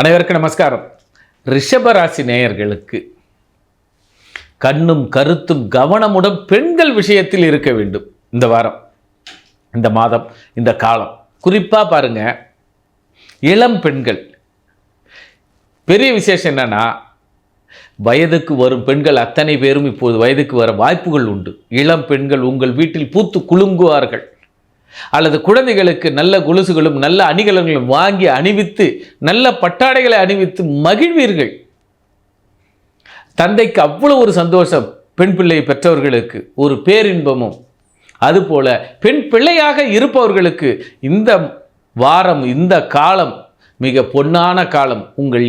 அனைவருக்கும் நமஸ்காரம். ரிஷபராசி நேயர்களுக்கு கண்ணும் கருத்தும் கவனமுடன் பெண்கள் விஷயத்தில் இருக்க வேண்டும். இந்த வாரம் இந்த மாதம் இந்த காலம். குறிப்பாக பாருங்க இளம் பெண்கள். பெரிய விசேஷம் என்னன்னா வயதுக்கு வரும் பெண்கள் அத்தனை பேரும் இப்போது வயதுக்கு வர வாய்ப்புகள் உண்டு. இளம் பெண்கள் உங்கள் வீட்டில் பூத்து குலுங்குவார்கள். அல்லது குழந்தைகளுக்கு நல்ல கொலுசுகளும் நல்ல அணிகலன்களும் வாங்கி அணிவித்து நல்ல பட்டாடைகளை அணிவித்து மகிழ்வீர்கள். தந்தைக்கு அவ்வளோ ஒரு சந்தோஷம் பெண் பிள்ளை பெற்றவர்களுக்கு ஒரு பேரின்பமும். அதுபோல பெண் பிள்ளையாக இருப்பவர்களுக்கு இந்த வாரம் இந்த காலம் மிக பொன்னான காலம். உங்கள்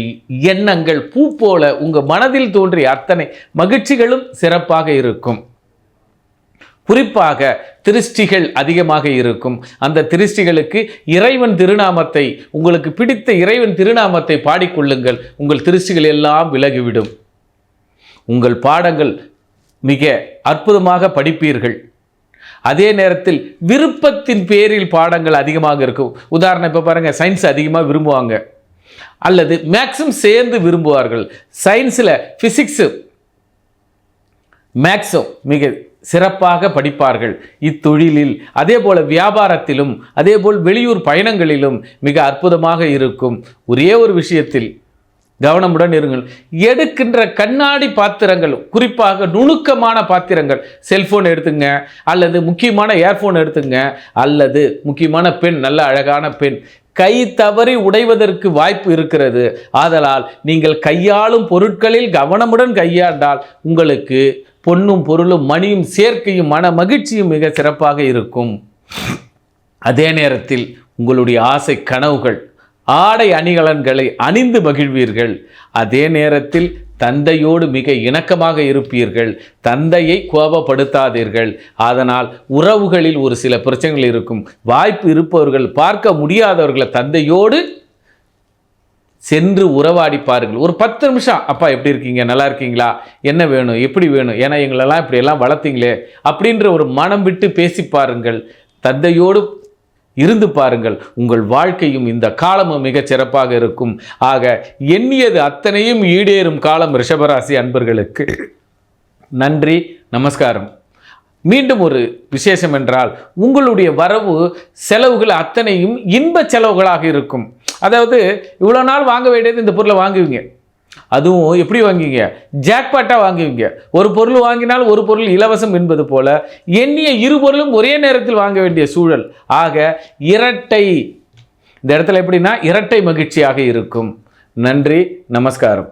எண்ணங்கள் பூ போல உங்கள் மனதில் தோன்றிய அத்தனை மகிழ்ச்சிகளும் சிறப்பாக இருக்கும். குறிப்பாக திருஷ்டிகள் அதிகமாக இருக்கும். அந்த திருஷ்டிகளுக்கு இறைவன் திருநாமத்தை உங்களுக்கு பிடித்த இறைவன் திருநாமத்தை பாடிக்கொள்ளுங்கள். உங்கள் திருஷ்டிகள் எல்லாம் விலகிவிடும். உங்கள் பாடங்கள் மிக அற்புதமாக படிப்பீர்கள். அதே நேரத்தில் விருப்பத்தின் பேரில் பாடங்கள் அதிகமாக இருக்கும். உதாரணம் இப்போ பாருங்கள் சயின்ஸ் அதிகமாக விரும்புவாங்க. அல்லது மேக்ஸிமம் சேர்ந்து விரும்புவார்கள். சயின்ஸில் ஃபிசிக்ஸு மேக்ஸோ மிக சிறப்பாக படிப்பார்கள் இத்தொழிலில். அதே போல் வியாபாரத்திலும் அதே போல் வெளியூர் பயணங்களிலும் மிக அற்புதமாக இருக்கும். ஒரே ஒரு விஷயத்தில் கவனமுடன் இருங்கள். எடுக்கின்ற கண்ணாடி பாத்திரங்கள் குறிப்பாக நுணுக்கமான பாத்திரங்கள் செல்ஃபோன் எடுத்துங்க அல்லது முக்கியமான ஏர்ஃபோன் எடுத்துங்க அல்லது முக்கியமான பெண் நல்ல அழகான பெண் கை தவறி உடைவதற்கு வாய்ப்பு இருக்கிறது. ஆதலால் நீங்கள் கையாளும் பொருட்களில் கவனமுடன் கையாண்டால் உங்களுக்கு பொன்னும் பொருளும் மணியும் சேர்க்கையும் மன மகிழ்ச்சியும் மிக சிறப்பாக இருக்கும். அதே நேரத்தில் உங்களுடைய ஆசை கனவுகள் ஆடை அணிகலன்களை அணிந்து மகிழ்வீர்கள். அதே நேரத்தில் தந்தையோடு மிக இணக்கமாக இருப்பீர்கள். தந்தையை கோபப்படுத்தாதீர்கள். அதனால் உறவுகளில் ஒரு சில பிரச்சனைகள் இருக்கும். வாய்ப்பு இருப்பவர்கள் பார்க்க முடியாதவர்களை தந்தையோடு சென்று உறவாடி பாருங்கள் ஒரு பத்து நிமிஷம் அப்பா எப்படி இருக்கீங்க? நல்லா இருக்கீங்களா? என்ன வேணும்? எப்படி வேணும்? ஏன்னா எங்களெல்லாம் இப்படியெல்லாம் வளர்த்தீங்களே அப்படின்ற ஒரு மனம் விட்டு பேசி பாருங்கள். தந்தையோடு இருந்து பாருங்கள். உங்கள் வாழ்க்கையும் இந்த காலமும் மிகச் சிறப்பாக இருக்கும். ஆக எண்ணியது அத்தனையும் ஈடேறும் காலம் ரிஷபராசி அன்பர்களுக்கு. நன்றி நமஸ்காரம். மீண்டும் ஒரு விசேஷம் என்றால் உங்களுடைய வரவு செலவுகள் அத்தனையும் இன்ப செலவுகளாக இருக்கும். அதாவது இவ்வளோ நாள் வாங்க வேண்டியது இந்த பொருளை வாங்குவீங்க. அதுவும் எப்படி வாங்குவீங்க? ஜாக்பாட்டாக வாங்குவீங்க. ஒரு பொருள் வாங்கினால் ஒரு பொருள் இலவசம் என்பது போல எண்ணிய இரு பொருளும் ஒரே நேரத்தில் வாங்க வேண்டிய சூழல். ஆக இரட்டை இந்த இடத்துல எப்படின்னா இரட்டை மகிழ்ச்சியாக இருக்கும். நன்றி நமஸ்காரம்.